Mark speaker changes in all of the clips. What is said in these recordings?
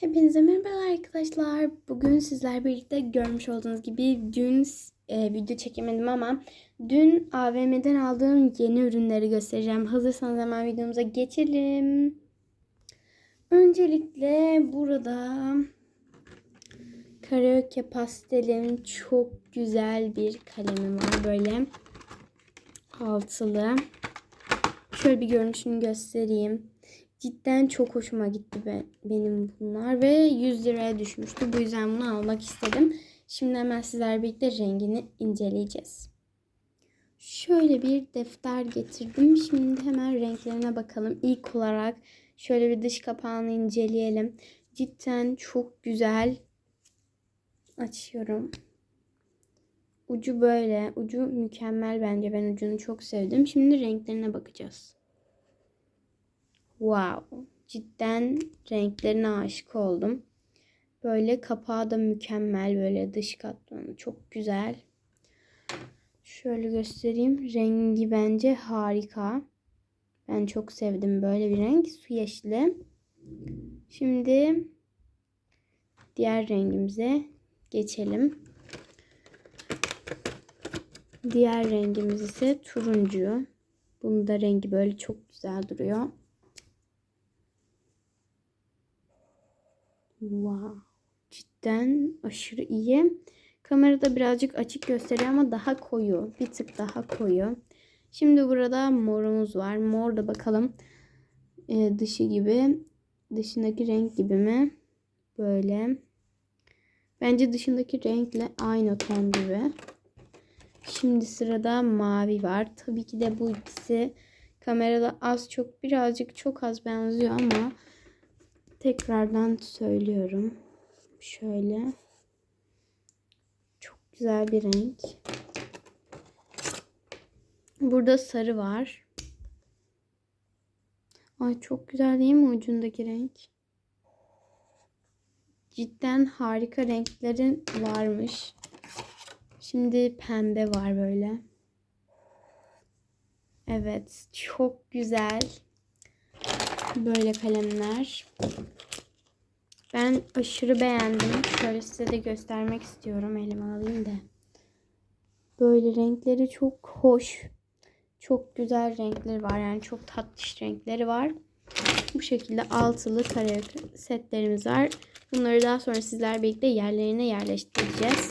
Speaker 1: Hepinize merhabalar arkadaşlar. Bugün sizler birlikte görmüş olduğunuz gibi dün e, video çekemedim ama dün AVM'den aldığım yeni ürünleri göstereceğim. Hazırsanız hemen videomuza geçelim. Öncelikle burada karaoke pastelin çok güzel bir kalemi var böyle altılı. Şöyle bir görünüşünü göstereyim. Cidden çok hoşuma gitti be, benim bunlar ve 100 liraya düşmüştü. Bu yüzden bunu almak istedim. Şimdi hemen sizler birlikte rengini inceleyeceğiz. Şöyle bir defter getirdim. Şimdi hemen renklerine bakalım. İlk olarak şöyle bir dış kapağını inceleyelim. Cidden çok güzel. Açıyorum. Ucu böyle. Ucu mükemmel bence. Ben ucunu çok sevdim. Şimdi renklerine bakacağız. Wow. Cidden renklerine aşık oldum. Böyle kapağı da mükemmel. Böyle dış katmanı çok güzel. Şöyle göstereyim. Rengi bence harika. Ben çok sevdim böyle bir renk. Su yeşili. Şimdi diğer rengimize geçelim. Diğer rengimiz ise turuncu. Bunun da rengi böyle çok güzel duruyor. Wow. Cidden aşırı iyi. Kamerada birazcık açık gösteriyor ama daha koyu. Bir tık daha koyu. Şimdi burada morumuz var. Mor da bakalım e, dışı gibi. Dışındaki renk gibi mi? Böyle. Bence dışındaki renkle aynı ton gibi. Şimdi sırada mavi var. Tabii ki de bu ikisi kamerada az çok birazcık çok az benziyor ama tekrardan söylüyorum. Şöyle. Çok güzel bir renk. Burada sarı var. Ay çok güzel değil mi ucundaki renk? Cidden harika renklerin varmış. Şimdi pembe var böyle. Evet, çok güzel. Böyle kalemler. Ben aşırı beğendim. Şöyle size de göstermek istiyorum. Elime alayım da. Böyle renkleri çok hoş. Çok güzel renkleri var. Yani çok tatlış renkleri var. Bu şekilde altılı kare setlerimiz var. Bunları daha sonra sizler birlikte yerlerine yerleştireceğiz.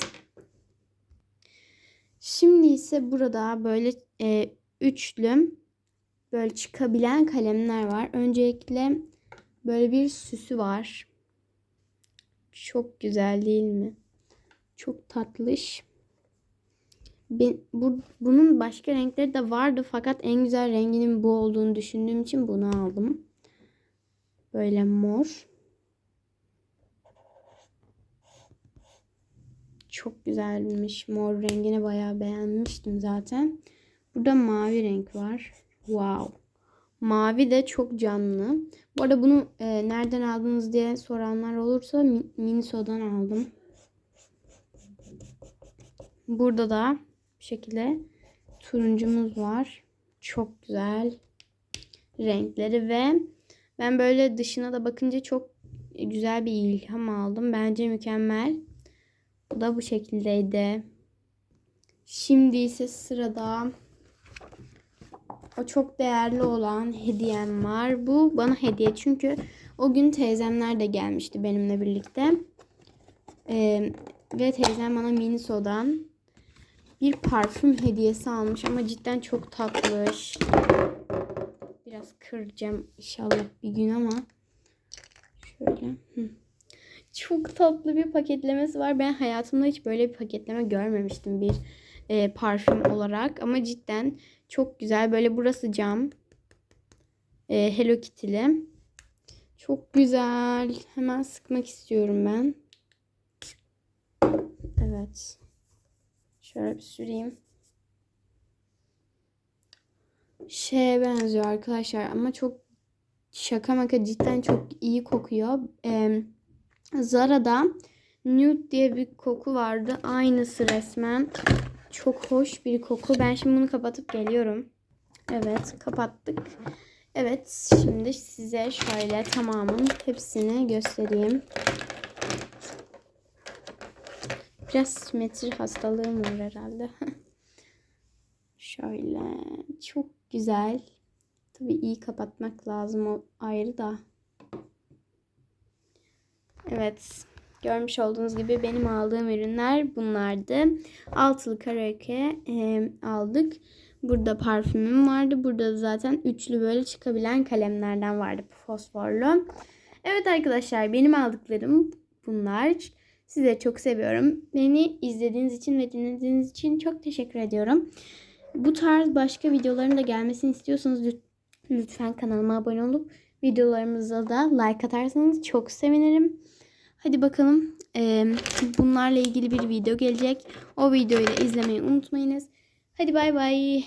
Speaker 1: Şimdi ise burada böyle e, üçlü böyle çıkabilen kalemler var. Öncelikle böyle bir süsü var. Çok güzel değil mi? Çok tatlış. Ben, bu, bunun başka renkleri de vardı fakat en güzel renginin bu olduğunu düşündüğüm için bunu aldım. Böyle mor. Çok güzelmiş. Mor rengini bayağı beğenmiştim zaten. Burada mavi renk var. Wow. Mavi de çok canlı. Bu arada bunu e, nereden aldınız diye soranlar olursa Miniso'dan aldım. Burada da bu şekilde turuncumuz var. Çok güzel renkleri ve ben böyle dışına da bakınca çok güzel bir ilham aldım. Bence mükemmel. Bu da bu şekildeydi. Şimdi ise sırada o çok değerli olan hediyem var. Bu bana hediye çünkü o gün teyzemler de gelmişti benimle birlikte. Ee, ve teyzem bana Miniso'dan bir parfüm hediyesi almış ama cidden çok tatlış. Biraz kıracağım inşallah bir gün ama şöyle. Çok tatlı bir paketlemesi var. Ben hayatımda hiç böyle bir paketleme görmemiştim bir e, parfüm olarak ama cidden çok güzel. Böyle burası cam. E, Hello Kitty'li. Çok güzel. Hemen sıkmak istiyorum ben. Evet. Şöyle bir süreyim. Şeye benziyor arkadaşlar ama çok şaka maka cidden çok iyi kokuyor. Ee, Zara'da Nude diye bir koku vardı. Aynısı resmen. Çok hoş bir koku. Ben şimdi bunu kapatıp geliyorum. Evet kapattık. Evet şimdi size şöyle tamamın hepsini göstereyim. Biraz simetri hastalığım var herhalde. şöyle çok güzel. Tabii iyi kapatmak lazım o ayrı da. Evet. Görmüş olduğunuz gibi benim aldığım ürünler bunlardı. Altılı karaoke e, aldık. Burada parfümüm vardı. Burada da zaten üçlü böyle çıkabilen kalemlerden vardı fosforlu. Evet arkadaşlar benim aldıklarım bunlar. Size çok seviyorum. Beni izlediğiniz için ve dinlediğiniz için çok teşekkür ediyorum. Bu tarz başka videoların da gelmesini istiyorsanız lüt- lütfen kanalıma abone olup videolarımıza da like atarsanız çok sevinirim. Hadi bakalım eee, bunlarla ilgili bir video gelecek. O videoyu da izlemeyi unutmayınız. Hadi bay bay.